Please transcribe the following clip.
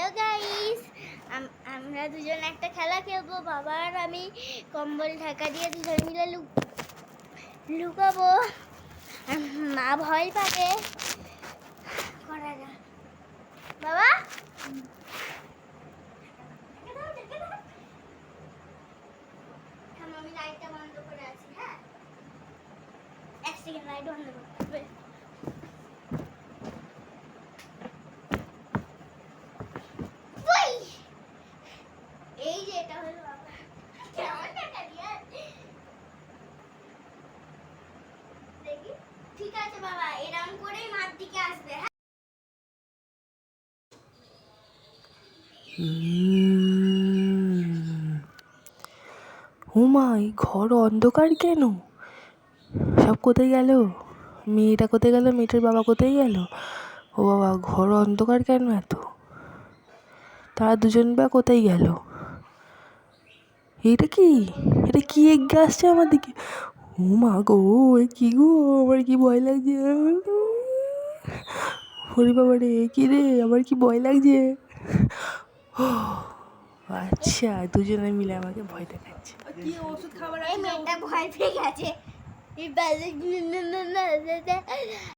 Hello guys আমরা দুজন একটা খেলা খেলব। বাবা আর আমি কম্বল, ঢাকা দিয়ে দুজন মিলে লুক লুকাবো। মা ভয় পাবে। করা যাক। বাবা? আমি লাইটটা বন্ধ করে আছি হ্যাঁ? এক সেকেন্ড লাইট বন্ধ করতে হ্যাঁ ঘর অন্ধকার কেন? সব কোথায় গেল? মেয়েটা কোথায় গেল? মেয়েটার বাবা কোথায় গেল? ও বাবা, ঘর অন্ধকার কেন এত? তারা দুজন বা কোথায় গেল? এটা কি? এটা কি এগিয়ে আসছে আমার দিকে? ও মা গো এ কি গো? আমার কি ভয় লাগছে? ওরে বাবা রে কি রে? আমার কি ভয় লাগছে? ও আচ্ছা দুজনে মিলে আমাকে ভয় দেখাচ্ছে। এই মেয়েটা ভয় পেয়ে গেছে।